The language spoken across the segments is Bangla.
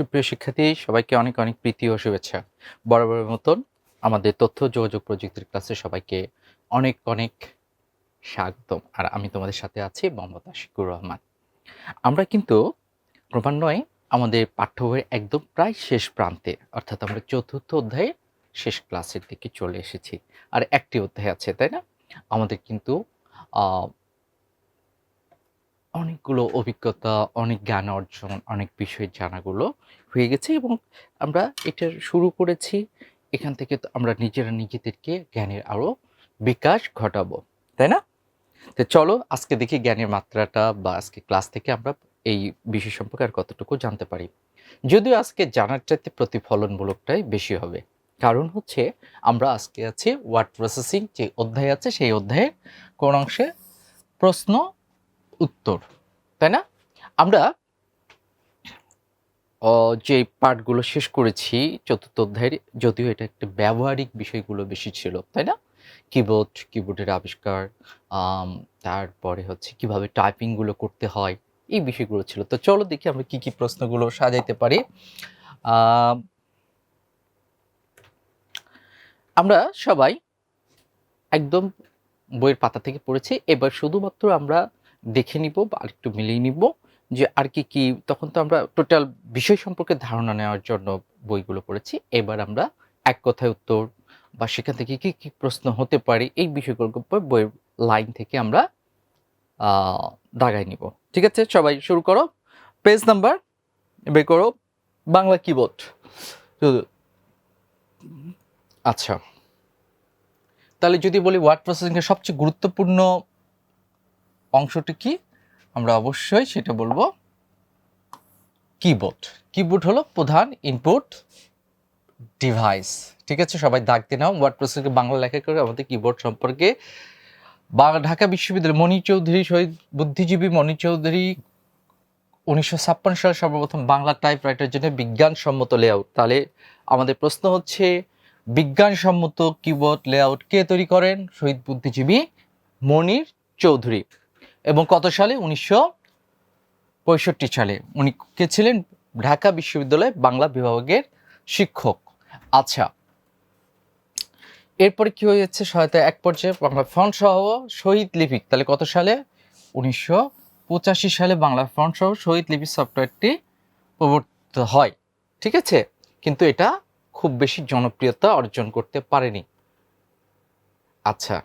সুপ্রিয় শিক্ষার্থী, সবাইকে অনেক অনেক প্রীতি ও শুভেচ্ছা। বরাবরের মতন আমাদের তথ্য যোগাযোগ প্রযুক্তির ক্লাসে সবাইকে অনেক অনেক স্বাগতম। আর আমি তোমাদের সাথে আছি মোহাম্মদ আশিকুর রহমান। আমরা কিন্তু ক্রমান্বয়ে আমাদের পাঠ্য বইয়ের একদম প্রায় শেষ প্রান্তে, অর্থাৎ আমরা চতুর্থ অধ্যায়ে শেষ ক্লাসের দিকে চলে এসেছি। আর একটি অধ্যায় আছে, তাই না? আমাদের কিন্তু অনেকগুলো অভিজ্ঞতা, অনেক জ্ঞান অর্জন, অনেক বিষয় জানাগুলো হয়ে গেছে এবং আমরা এটা শুরু করেছি। এখান থেকে তো আমরা নিজেরা নিজেদেরকে জ্ঞানের আরও বিকাশ ঘটাবো, তাই না? তো চলো আজকে দেখি জ্ঞানের মাত্রাটা বা আজকে ক্লাস থেকে আমরা এই বিষয় সম্পর্কে আর কতটুকু জানতে পারি। যদিও আজকে জানার চাইতে প্রতিফলনমূলকটাই বেশি হবে। কারণ হচ্ছে আমরা আজকে আছি ওয়ার্ড প্রসেসিং যে অধ্যায় আছে, সেই অধ্যায়ে কোন অংশে প্রশ্ন উত্তর তাই না? আমরা যে পার্টগুলো শেষ করেছি চতুর্থ অধ্যায়ের যদিও এটা একটা ব্যবহারিক বিষয়গুলো বেশি ছিল তাই না? কিবোর্ড কিবোর্ডের আবিষ্কার তারপরে হচ্ছে কীভাবে টাইপিংগুলো করতে হয় এই বিষয়গুলো ছিল। তো চলো দেখি আমরা কি কি প্রশ্নগুলো সাজাইতে পারি। আম, আমরা সবাই একদম বইয়ের পাতা থেকে পড়েছি এবার শুধুমাত্র আমরা দেখে নিব বা আরেকটু মিলিয়ে নিব যে আর কি কি, তখন তো আমরা টোটাল বিষয় সম্পর্কে ধারণা নেওয়ার জন্য বইগুলো পড়েছি। এবার আমরা এক কথায় উত্তর বা সেখান থেকে কি কি প্রশ্ন হতে পারে এই বিষয়গুলোর উপর বইয়ের লাইন থেকে আমরা দাগাই নিব। ঠিক আছে? সবাই শুরু করো। পেজ নাম্বার বের করো। বাংলা কিবোর্ড আচ্ছা। তাহলে যদি বলি ওয়ার্ড প্রসেসিং এর সবচেয়ে গুরুত্বপূর্ণ অংশটি কি? আমরা অবশ্যই সেটা বলব কিবোর্ড। কিবোর্ড হলো প্রধান ইনপুট ডিভাইস ঠিক আছে? সবাই দাগ দিয়ে নাও। ওয়ার্ড প্রসেসকে বাংলা লেখা করে আমাদের কিবোর্ড সম্পর্কে। বা ঢাকা বিশ্ববিদ্যালয় মণি চৌধুরী শহীদ বুদ্ধিজীবী মণি চৌধুরী উনিশশো ছাপ্পান্ন সালে সর্বপ্রথম বাংলা টাইপ রাইটার জন্য বিজ্ঞানসম্মত লেআউট তাহলে আমাদের প্রশ্ন হচ্ছে, বিজ্ঞানসম্মত কিবোর্ড লেআউট কে তৈরি করেন? শহীদ বুদ্ধিজীবী মনির চৌধুরী। এবং কত সালে? উনিশশো পঁয়ষট্টি সালে। উনি কে ছিলেন? ঢাকা বিশ্ববিদ্যালয় বাংলা বিভাগের শিক্ষক। আচ্ছা। এরপরে কি হয়েছে? সহায়তা এক পর্যায়ে বাংলা ফ্রন্ট সহ শহীদ লিপিক তাহলে কত সালে? উনিশশো পঁচাশি সালে বাংলা ফ্রন্ট সহ শহীদ লিপি সফটওয়্যারটি প্রবর্তিত হয়। ঠিক আছে? কিন্তু এটা খুব বেশি জনপ্রিয়তা অর্জন করতে পারেনি। আচ্ছা।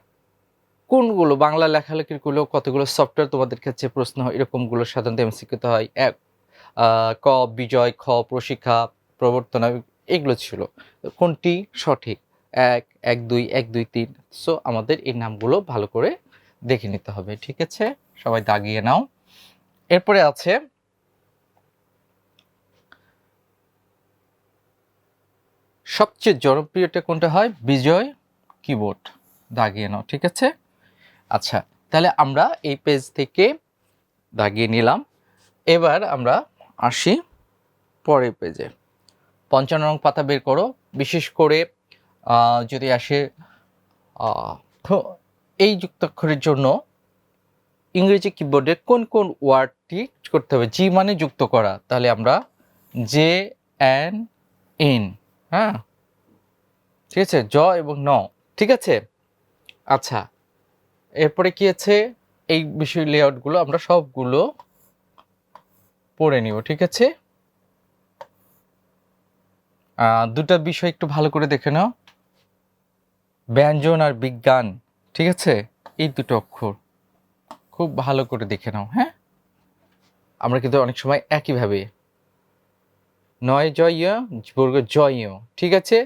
কোনগুলো? বাংলা লেখালেখিগুলো কতগুলো সফটওয়্যার তোমাদের কাছে প্রশ্ন হয়? এরকমগুলো সাধারণত এমসিকিউতে হয়। এক ক, বিজয়, খ, প্রশিক্ষা, প্রবর্তনা এগুলো ছিল। কোনটি সঠিক? এক এক, দুই এক, দুই, তিন। সো আমাদের এই নামগুলো ভালো করে দেখে নিতে হবে, ঠিক আছে? সবাই দাগিয়ে নাও। এরপরে আছে, সবচেয়ে জনপ্রিয়টা কোনটা হয়? বিজয় কিবোর্ড। দাগিয়ে নাও, ঠিক আছে? আচ্ছা তাহলে আমরা এই পেজ থেকে দাগিয়ে নিলাম। এবার আমরা আসি পরের পেজে পঞ্চান্ন রং পাতা বের করো। বিশেষ করে যদি আসে এই যুক্তাক্ষরের জন্য ইংরেজি কিবোর্ডে কোন কোন ওয়ার্ডটি করতে হবে? জি মানে যুক্ত করা। তাহলে আমরা জে এন এন হ্যাঁ? ঠিক আছে? জ এবং ন। ঠিক আছে? আচ্ছা এরপরে কি আছে? এই বিষয় লেআউটগুলো আমরা সবগুলো পড়ে নিব ঠিক আছে? দুটা বিষয় একটু ভালো করে দেখে নাও। ব্যঞ্জন আর বিজ্ঞান ঠিক আছে? এই দুটো অক্ষর খুব ভালো করে দেখে নাও হ্যাঁ? আমরা কিন্তু অনেক সময় একইভাবে নয় জয় ইয়, বর্গ জয় ঠিক আছে?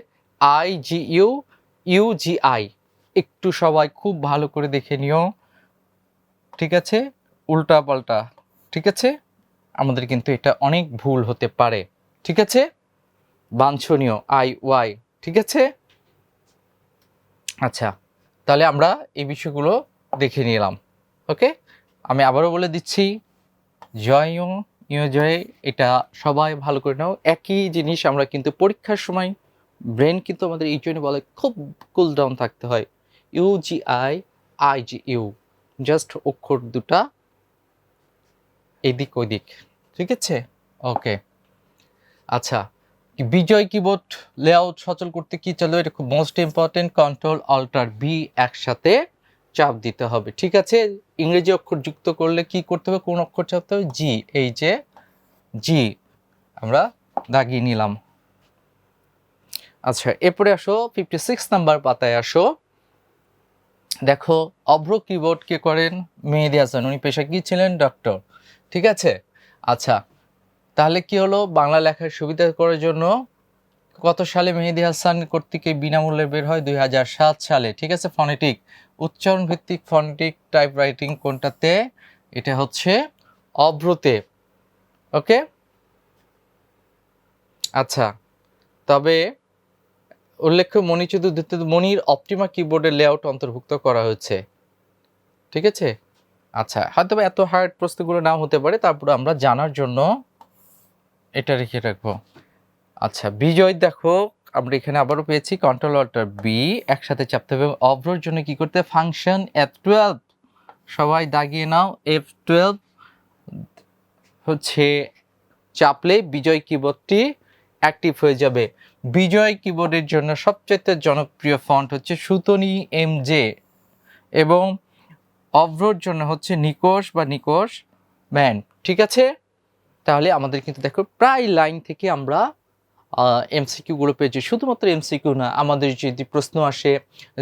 I G U U G I একটু সবাই খুব ভালো করে দেখে নিও। ঠিক আছে? উল্টা পাল্টা। ঠিক আছে? আমাদের কিন্তু এটা অনেক ভুল হতে পারে। ঠিক আছে? বাঞ্ছনীয়, আই, ওয়াই। ঠিক আছে? আচ্ছা তাহলে আমরা এই বিষয়গুলো দেখে নিলাম। ওকে? আমি আবারও বলে দিচ্ছি, জয় ইউ জয়। এটা সবাই ভালো করে নাও। একই জিনিস আমরা কিন্তু পরীক্ষার সময় ব্রেন কিন্তু আমাদের এই জন্য বলে খুব কুল ডাউন থাকতে হয়। U G I I G U. Just অক্ষর দুটা এদিক ওদিক। ঠিক আছে? ওকে আচ্ছা বিজয় কিবোর্ড লেআউট সচল করতে কি চলো? এটা খুব most important control alter B একসাথে চাপ দিতে হবে। ঠিক আছে? ইংরেজি অক্ষর যুক্ত করলে কি করতে হবে? কোন অক্ষর চাপতে হবে? জি এই যে জি আমরা দাগিয়ে নিলাম। আচ্ছা এরপরে আসো ফিফটি সিক্স নাম্বার পাতায় আসো। দেখো, অভ্র কিবোর্ড কে করেন মেহেদি হাসান। উনি পেশা কি ছিলেন? ডক্টর ঠিক আছে? আচ্ছা তাহলে কি হলো? বাংলা লেখার সুবিধা করার জন্য কত সালে মেহেদি হাসান কর্তৃক বিনামূল্যে বের হয়? দুই হাজার সাত সালে। ঠিক আছে ফনেটিক উচ্চারণ ভিত্তিক ফনেটিক টাইপ রাইটিং কোনটাতে? এটা হচ্ছে অভ্রতে। ওকে আচ্ছা তবে উল্লেখ্য মণি চতুর্থ মনির অপটিমা কিবোর্ডের লেআউট অন্তর্ভুক্ত করা হয়েছে। ঠিক আছে? আচ্ছা হয়তো এত হার্ড প্রশ্নগুলো নাও হতে পারে, তারপরে আমরা জানার জন্য এটা রেখে রাখব। আচ্ছা বিজয় দেখো, আমরা এখানে আবারও পেয়েছি কন্ট্রোল অল্টার বি একসাথে চাপতে হবে। অভ্রর জন্য কি করতে ফাংশন এফ টুয়েলভ সবাই দাগিয়ে নাও এফ টুয়েলভ হচ্ছে, চাপলে বিজয় কিবোর্ডটি অ্যাক্টিভ হয়ে যাবে। বিজয় কিবোর্ডের জন্য সবচেয়ে জনপ্রিয় ফন্ট হচ্ছে সুতনি এম জে এবং অভ্রোর জন্য হচ্ছে নিকোষ বা নিকোষ ম্যান, ঠিক আছে? তাহলে আমাদের কিন্তু দেখো প্রায় লাইন থেকে আমরা এমসিকিউগুলো পেয়েছি। শুধুমাত্র এমসিকিউ না, আমাদের যদি প্রশ্ন আসে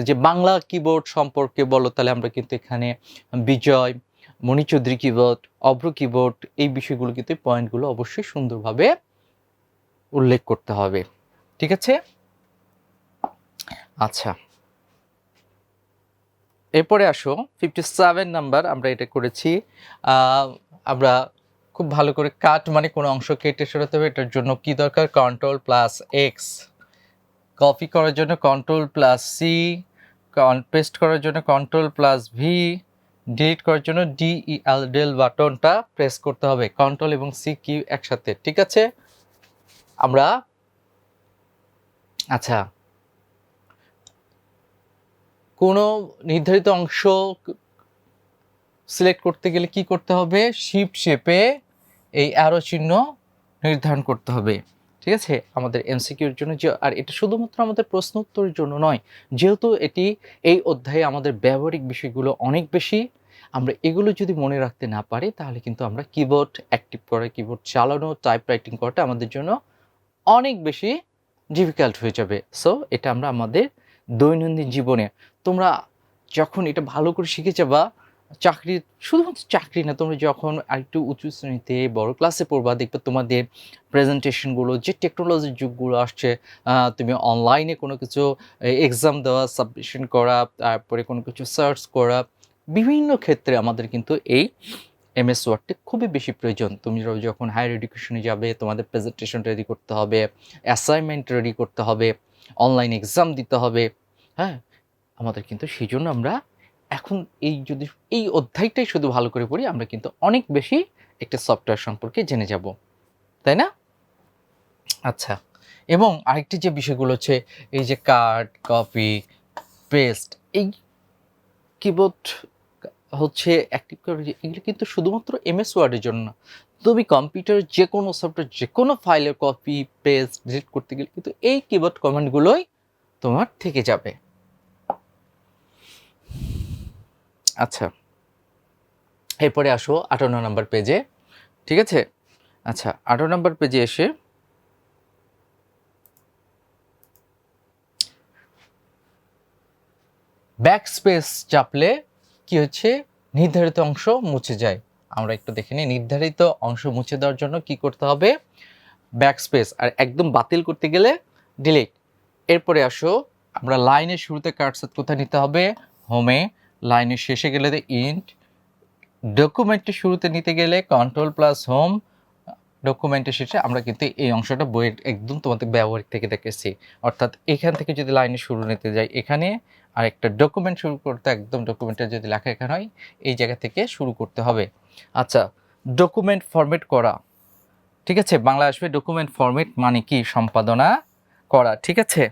যে বাংলা কিবোর্ড সম্পর্কে বলো, তাহলে আমরা কিন্তু এখানে বিজয় মণিচৌধুরী কিবোর্ড, অভ্র কিবোর্ড, এই বিষয়গুলো কিন্তু পয়েন্টগুলো অবশ্যই সুন্দরভাবে উল্লেখ করতে হবে। ঠিক আছে? আচ্ছা। এরপরে আসো ফিফটি সেভেন নাম্বার আমরা এটা করেছি। আমরা খুব ভালো করে কাট মানে কোনো অংশ কেটে সরাতে হবে, এটার জন্য কি দরকার? কন্ট্রোল প্লাস এক্স কপি করার জন্য কন্ট্রোল প্লাস সি পেস্ট করার জন্য কন্ট্রোল প্লাস ভি ডিলিট করার জন্য ডিইএল ডেল বাটনটা প্রেস করতে হবে। কন্ট্রোল এবং সি কি একসাথে, ঠিক আছে? আমরা আচ্ছা। কোনো নির্ধারিত অংশ সিলেক্ট করতে গেলে কি করতে হবে? শিপ শেপে এই অ্যারো চিহ্ন নির্ধারণ করতে হবে। ঠিক আছে? আমাদের এমসিকিউর জন্য যে, আর এটা শুধুমাত্র আমাদের প্রশ্ন উত্তরের জন্য নয়, যেহেতু এটি এই অধ্যায়ে আমাদের ব্যবহারিক বিষয়গুলো অনেক বেশি, আমরা এগুলো যদি মনে রাখতে না পারি, তাহলে কিন্তু আমরা কিবোর্ড অ্যাক্টিভ করা কিবোর্ড চালানো টাইপ রাইটিং করাটা আমাদের জন্য অনেক বেশি ডিফিকাল্ট হয়ে যাবে। সো এটা আমরা আমাদের দৈনন্দিন জীবনে তোমরা যখন এটা ভালো করে শিখে যাবা, চাকরি, শুধুমাত্র চাকরি না, তোমরা যখন আরেকটু উঁচু শ্রেণীতে, বড় ক্লাসে পড়বা, দেখবে তোমাদের প্রেজেন্টেশনগুলো যে টেকনোলজির যুগগুলো আসছে তুমি অনলাইনে কোনো কিছু এক্সাম দেওয়া সাবমিশন করা, তারপরে কোনো কিছু সার্চ করা, বিভিন্ন ক্ষেত্রে আমাদের কিন্তু এই এমএস ওয়ার্ডটি খুবই বেশি প্রয়োজন। তুমি যখন হায়ার এডুকেশনে যাবে, তোমাদের প্রেজেন্টেশন রেডি করতে হবে অ্যাসাইনমেন্ট রেডি করতে হবে অনলাইন এক্সাম দিতে হবে হ্যাঁ? আমাদের কিন্তু সেই জন্য আমরা এখন এই যদি, এই অধ্যায়টাই শুধু ভালো করে পড়ি, আমরা কিন্তু অনেক বেশি একটা সফটওয়্যার সম্পর্কে জেনে যাব। তাই না? আচ্ছা এবং আরেকটি যে বিষয়গুলো হচ্ছে, এই যে কার্ড কপি পেস্ট এই কিবোর্ড হচ্ছে অ্যাক্টিভ করে এগুলো কিন্তু শুধুমাত্র এমএস ওয়ার্ডের জন্য। তুমি কম্পিউটার যে কোনো সফটওয়্যার যে কোনো ফাইলের কপি পেস্ট ডিলিট করতে গেলে কিন্তু এই কিবোর্ড কমান্ডগুলোই তোমার থেকে যাবে আচ্ছা এরপরে আসো আঠান্ন নম্বর পেজে ঠিক আছে আচ্ছা আঠারো নম্বর পেজে এসে ব্যাক স্পেস চাপলে কি হচ্ছে? নির্ধারিত অংশ মুছে যায়। আমরা একটু দেখে নিই, নির্ধারিত অংশ মুছে দেওয়ার জন্য কি করতে হবে? ব্যাক স্পেস আর একদম বাতিল করতে গেলে ডিলিট এরপরে আসো, আমরা লাইনের শুরুতে কাটসেট কোথায় নিতে হবে? হোমে লাইনের শেষে গেলে ইন্ট ডকুমেন্টের শুরুতে নিতে গেলে কন্ট্রোল প্লাস হোম ডকুমেন্টের শেষে আমরা কিন্তু এই অংশটা বইয়ের একদম তোমাদের ব্যবহারিক থেকে দেখেছি। অর্থাৎ এখান থেকে যদি লাইনে শুরু নিতে যাই, এখানে আর একটা ডকুমেন্ট শুরু করতে, একদম ডকুমেন্টের যদি লেখা এখানে হয়, এই জায়গা থেকে শুরু করতে হবে। আচ্ছা ডকুমেন্ট ফরম্যাট করা। ঠিক আছে? বাংলা আসবে ডকুমেন্ট ফরম্যাট মানে কি? সম্পাদনা করা। ঠিক আছে?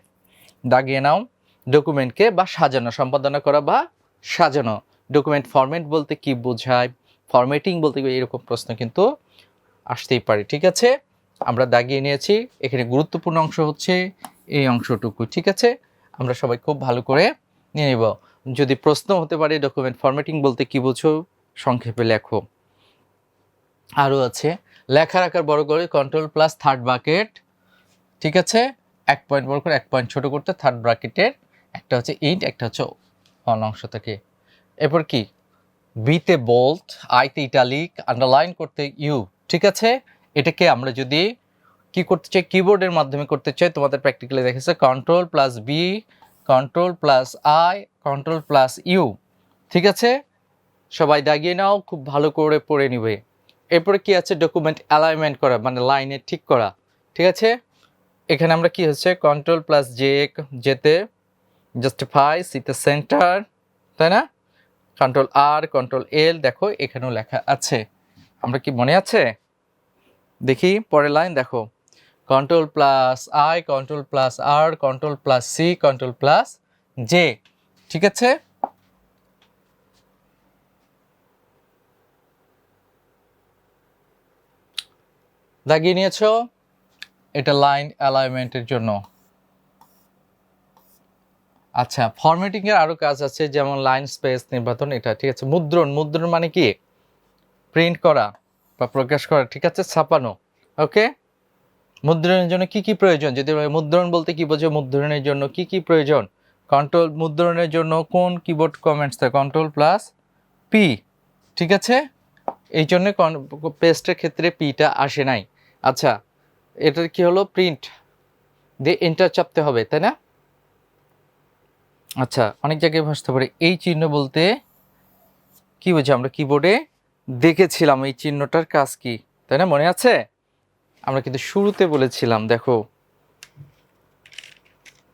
দাগিয়ে নাও। ডকুমেন্টকে বা সাজানো, সম্পাদনা করা বা সাজানো। ডকুমেন্ট ফরম্যাট বলতে কি বোঝায়? ফরম্যাটিং বলতে এরকম প্রশ্ন কিন্তু আসতেই পারে। ঠিক আছে? আমরা দাগিয়ে নিয়েছি। এখানে গুরুত্বপূর্ণ অংশ হচ্ছে এই অংশটুকু। ঠিক আছে? আমরা সবাই খুব ভালো করে নিয়ে নেব। যদি প্রশ্ন হতে পারে ডকুমেন্ট ফরম্যাটিং বলতে কি বুঝো, সংক্ষেপে লেখো। আরও আছে, লেখার আকার বড় করে কন্ট্রোল প্লাস থার্ড বাকেট ঠিক আছে? এক পয়েন্ট বড় করে এক পয়েন্ট ছোট করতে থার্ড ব্রাকেটের একটা হচ্ছে ইন্ট একটা হচ্ছে অন অংশ থাকে। এরপর কি? বিতে বোল্ট আইতে ইটালিক আন্ডারলাইন করতে ইউ ঠিক আছে? এটাকে আমরা যদি কি করতে চাই কিবোর্ডের মাধ্যমে করতে চাই, তোমাদের প্র্যাকটিক্যালি দেখেছে control plus B control plus I control plus U ঠিক আছে? সবাই দাগিয়ে নাও, খুব ভালো করে পড়ে নিবে। এরপরে কি আছে? ডকুমেন্ট অ্যালাইনমেন্ট করা মানে লাইনে ঠিক করা। ঠিক আছে? এখানে আমরা কি হচ্ছে? কন্ট্রোল প্লাস জে যেতে জাস্টিফাই সিতে সেন্টার তাই না? কন্ট্রোল আর কন্ট্রোল এল দেখো, এখানেও লেখা আছে। আমরা কি মনে আছে? দেখি, পরের লাইন দেখো। Control plus I control plus R control plus C control plus J ঠিক আছে? দাগিয়ে নিয়েছো? এটা লাইন অ্যালাইনমেন্টের জন্য। আচ্ছা ফরম্যাটিং এর আরও কাজ আছে, যেমন লাইন স্পেস নির্বাচন, এটা ঠিক আছে। মুদ্রণ মুদ্রণ মানে কি? প্রিন্ট করা বা প্রকাশ করা, ঠিক আছে? ছাপানো ওকে মুদ্রণের জন্য কি কি প্রয়োজন? যদি মুদ্রণ বলতে কি বোঝো মুদ্রণের জন্য কি কি প্রয়োজন? কন্ট্রোল মুদ্রণের জন্য কোন কিবোর্ড কমেন্টস থাকে? কন্ট্রোল প্লাস পি ঠিক আছে? এই জন্য পেস্টের ক্ষেত্রে পিটা আসে নাই। আচ্ছা এটার কি হলো? প্রিন্ট দিয়ে এন্টার চাপতে হবে, তাই না? আচ্ছা অনেক জায়গায় ভাসতে পারে। এই চিহ্ন বলতে কি বুঝি আমরা কিবোর্ডে দেখেছিলাম এই চিহ্নটার কাজ কি, তাই না? মনে আছে? আমরা কিন্তু শুরুতে বলেছিলাম, দেখো।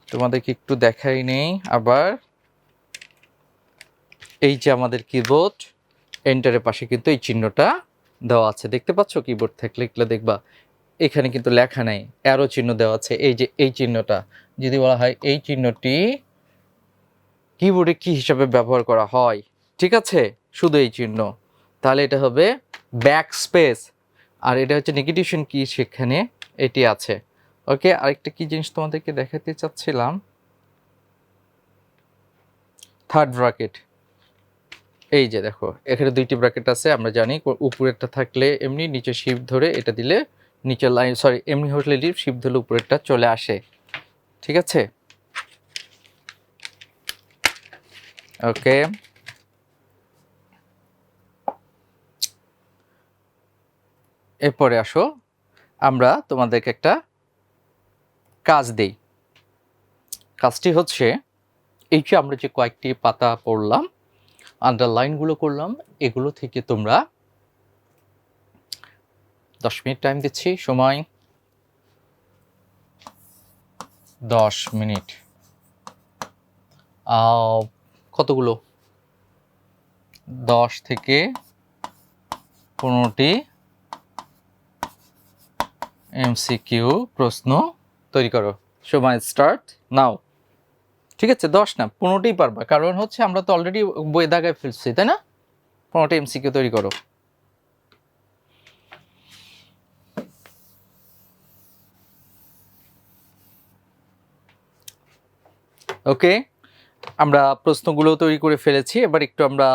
তোমাদেরকে একটু দেখাই নেই, আবার এই যে আমাদের কিবোর্ড এন্টারের পাশে কিন্তু এই চিহ্নটা দেওয়া আছে। দেখতে পাচ্ছ কিবোর্ড থাকলে এগুলো দেখবা, এখানে কিন্তু লেখা নেই অ্যারো চিহ্ন দেওয়া আছে। এই যে এই চিহ্নটা, যদি বলা হয় এই চিহ্নটি কিবোর্ডে কি হিসাবে ব্যবহার করা হয়, ঠিক আছে? শুধু এই চিহ্ন। তাহলে এটা হবে ব্যাক স্পেস আর এটা হচ্ছে নেগেটিভশন কি সেখানে? এটি আছে। ওকে, আরেকটা কি জিনিস তোমাদেরকে দেখাতে চাচ্ছিলাম? থার্ড ব্র্যাকেট এই যে দেখো, এখানে দুইটি ব্র্যাকেট আছে, আমরা জানি উপরেরটা থাকলে এমনি, নিচে শিপ ধরে এটা দিলে নিচের লাইন সরি এমনি হলে লিপ শিপ ধরলে উপরেরটা চলে আসে। ঠিক আছে? ওকে এরপরে আসো। আমরা তোমাদেরকে একটা কাজ দেই। কাজটি হচ্ছে, এই যে আমরা যে কয়েকটি পাতা পড়লাম আন্ডারলাইনগুলো করলাম, এগুলো থেকে তোমরা দশ মিনিট টাইম দিচ্ছি, সময় দশ মিনিট। কতগুলো? দশ থেকে পনেরোটি এমসিকিউ প্রশ্ন তৈরি করো। সময় স্টার্ট নাও। ঠিক আছে, দশ না, পনেরোটাই পারবা। কারণ হচ্ছে আমরা তো অলরেডি বই দাগায় ফেলছি, তাই না? পনেরোটা এমসিকিউ তৈরি করো। ওকে, আমরা প্রশ্নগুলো তৈরি করে ফেলেছি। এবার একটু আমরা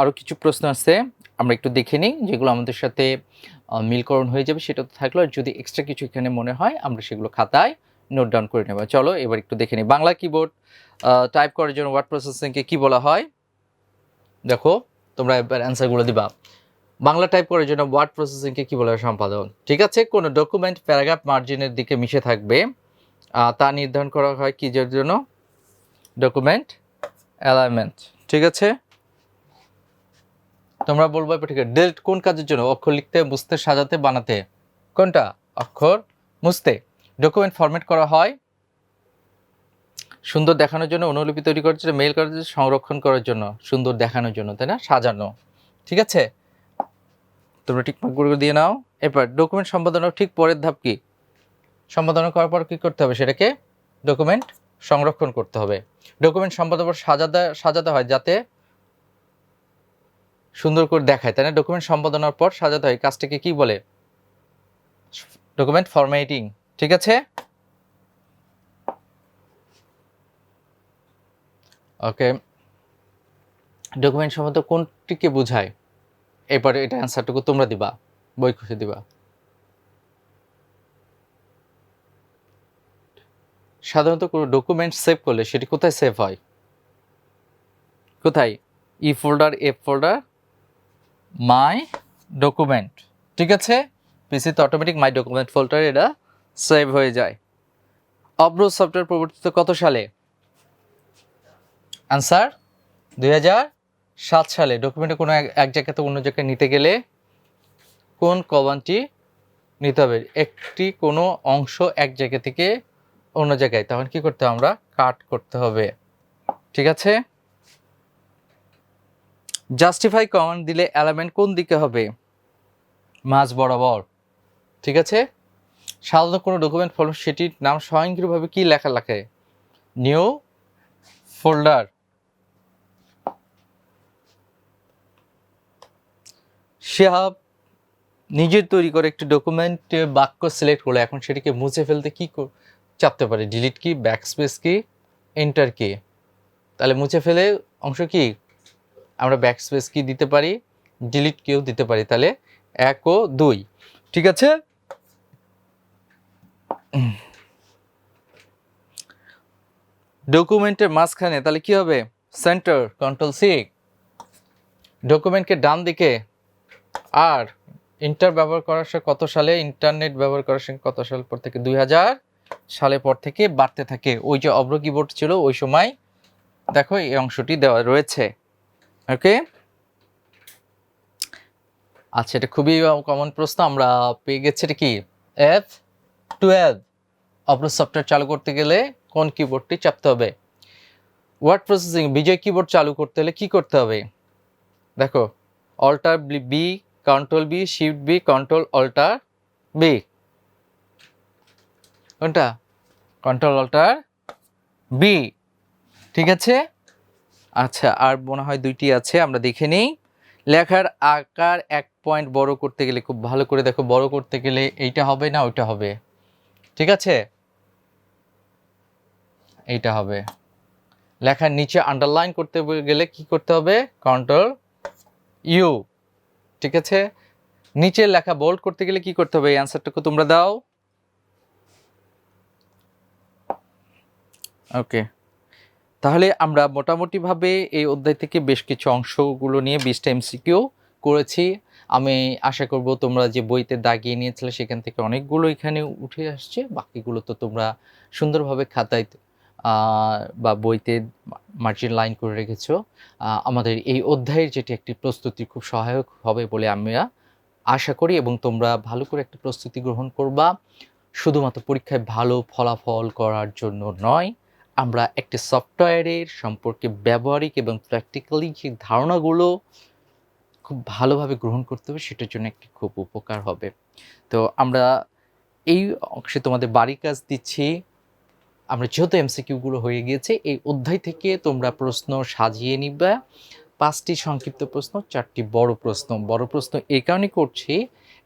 আরও কিছু প্রশ্ন আছে। আমরা একটু দেখে নিই যেগুলো আমাদের সাথে মিলকরণ হয়ে যাবে সেটা তো থাকল। আর যদি এক্সট্রা কিছু এখানে মনে হয়, আমরা সেগুলো খাতায় নোট ডাউন করে নেব। চলো, এবার একটু দেখে নিই। বাংলা কিবোর্ড টাইপ করার জন্য ওয়ার্ড প্রসেসিংকে কি বলা হয়? দেখো, তোমরা এবার অ্যান্সারগুলো দিবা। বাংলা টাইপ করার জন্য ওয়ার্ড প্রসেসিংকে কী বলা হয় সম্পাদন? ঠিক আছে, কোনো ডকুমেন্ট প্যারাগ্রাফ মার্জিনের দিকে মিশে থাকবে। তা নির্ধারণ করা হয় কী জন্য? ডকুমেন্ট অ্যালাইনমেন্ট ঠিক আছে? তোমরা বলব আছে। ডেল্ট কোন কাজের জন্য? অক্ষর লিখতে, বুঝতে, সাজাতে, বানাতে। কোনটা? অক্ষর মুছতে। ডকুমেন্ট ফরম্যাট করা হয়। সুন্দর দেখানোর জন্য অনুলিপি তৈরি করার জন্য মেল করার জন্য, সংরক্ষণ করার জন্য, সুন্দর দেখানোর জন্য, তাই না? সাজানো। ঠিক আছে? তোমরা ঠিক করে দিয়ে নাও। এরপর ডকুমেন্ট সম্পাদনার ঠিক পরের ধাপ কি? সম্পাদনা করার পর কি করতে হবে? সেটাকে ডকুমেন্ট সংরক্ষণ করতে হবে। ডকুমেন্ট সম্পাদনার পর সাজাতে সাজাতে হয় যাতে সুন্দর করে দেখায়, তাই না? ডকুমেন্ট সম্পাদনার পর সাজাতে হয়। কাজটাকে কি বলে? ডকুমেন্ট ফরম্যাটিং ঠিক আছে? ওকে ডকুমেন্ট সম্বন্ধে কোনটিকে বোঝায়? এবারে এটা অ্যান্সারটুকু তোমরা দিবা, বই খুশি দিবা। সাধারণত কোনো ডকুমেন্ট সেভ করলে সেটি কোথায় সেভ হয়? কোথায়? E folder F folder my document ঠিক আছে? পিসিতে অটোমেটিক মাই ডকুমেন্ট ফোল্ডার এটা সেভ হয়ে যায়। অবরোধ সফটওয়্যার প্রবর্তিত কত সালে? আনসার দুই হাজার সাত সালে। ডকুমেন্টে কোনো এক- জায়গা থেকে অন্য জায়গায় নিতে গেলে কোন কমান্ডটি নিতে হবে? একটি কোনো অংশ এক জায়গা থেকে অন্য জায়গায়। তখন কি করতে হবে আমরা? কাট করতে হবে। ঠিক আছে? জাস্টিফাই কমান্ড দিলে এলিমেন্ট কোন দিকে হবে? মাঝ বরাবর। ঠিক আছে? সাধারণত কোনো ডকুমেন্ট ফলো সেটির নাম স্বয়ংক্রিয়ভাবে কি লেখা লেখে নিউ ফোল্ডার শিহাব নিজের তৈরি করে একটি ডকুমেন্ট বাক্য সিলেক্ট করলে এখন সেটিকে মুছে ফেলতে কি চাপতে পারে? ডিলিট কি ব্যাকস্পেস কি এন্টার কি তাহলে মুছে ফেলে অংশ কি? আমরা ব্যাকস্পেস কি দিতে পারি ডিলিট কিও দিতে পারি, তাহলে এক ও দুই। ঠিক আছে? ডকুমেন্টের মাঝখানে তাহলে কি হবে? সেন্টার কন্ট্রোল সি ডকুমেন্টকে ডান দিকে আর ইন্টার ব্যবহার করার সঙ্গে কত সালে? ইন্টারনেট ব্যবহার করার সঙ্গে কত সাল পর থেকে? দুই হাজার সালে পর থেকে বাড়তে থাকে। ওই যে অব্র কিবোর্ড ছিল, ওই সময় দেখো এই অংশটি দেওয়া রয়েছে। ওকে আচ্ছা এটা খুবই কমন প্রশ্ন। আমরা পেয়ে গেছি এটা কি? এফ টুয়েলভ অপলোড সফটওয়্যার চালু করতে গেলে কোন কিবোর্ডটি চাপতে হবে? ওয়ার্ড প্রসেসিং বিজয় কিবোর্ড চালু করতে হলে কি করতে হবে? দেখো alter B control B shift B control alter B কোনটা? কন্ট্রোল অল্টার বি ঠিক আছে? আচ্ছা আর মনে হয় দুইটি আছে, আমরা দেখে নিই। লেখার আকার এক পয়েন্ট বড় করতে গেলে খুব ভালো করে দেখো, বড় করতে গেলে এইটা হবে না, ওইটা হবে। ঠিক আছে? এইটা হবে। লেখার নিচে আন্ডারলাইন করতে গেলে কি করতে হবে? কন্ট্রোল ইউ ঠিক আছে? নিচে লেখা বোল্ড করতে গেলে কি করতে হবে? এই অ্যান্সারটুকু তোমরা দাও। ওকে তাহলে আমরা মোটামুটিভাবে এই অধ্যায় থেকে বেশ কিছু অংশগুলো নিয়ে বিশটা এমসিকিউ করেছি। আমি আশা করব তোমরা যে বইতে দাগিয়ে নিয়েছিলে সেখান থেকে অনেকগুলো এখানে উঠে আসছে, বাকিগুলো তো তোমরা সুন্দরভাবে খাতায় বা বইতে মার্জিন লাইন করে রেখেছো। আমাদের এই অধ্যায়ের যেটি একটি প্রস্তুতি খুব সহায়ক হবে বলে আমরা আশা করি এবং তোমরা ভালো করে একটা প্রস্তুতি গ্রহণ করবা। শুধুমাত্র পরীক্ষায় ভালো ফলাফল করার জন্য নয় আমরা একটি সফটওয়্যারের সম্পর্কে ব্যবহারিক এবং প্র্যাকটিক্যালি যে ধারণাগুলো খুব ভালোভাবে গ্রহণ করতে হবে, সেটার জন্য একটি খুব উপকার হবে। তো আমরা এই অংশে তোমাদের বাড়ি কাজ দিচ্ছি। আমরা যেহেতু এমসিকিউগুলো হয়ে গিয়েছে, এই অধ্যায় থেকে তোমরা প্রশ্ন সাজিয়ে নিবা। পাঁচটি সংক্ষিপ্ত প্রশ্ন, চারটি বড় প্রশ্ন। বড় প্রশ্ন এই কারণে করছি,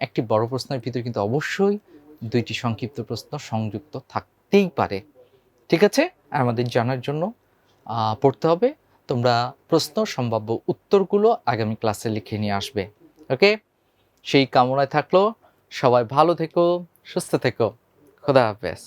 একটি বড় প্রশ্নের ভিতরে কিন্তু অবশ্যই দুইটি সংক্ষিপ্ত প্রশ্ন সংযুক্ত থাকতেই পারে। ঠিক আছে? আমাদের জানার জন্য পড়তে হবে। তোমরা প্রশ্ন, সম্ভাব্য উত্তরগুলো আগামী ক্লাসে লিখে নিয়ে আসবে। ওকে? সেই কামনায় থাকল। সবাই ভালো থেকো, সুস্থ থেকো। খোদা হাফেজ।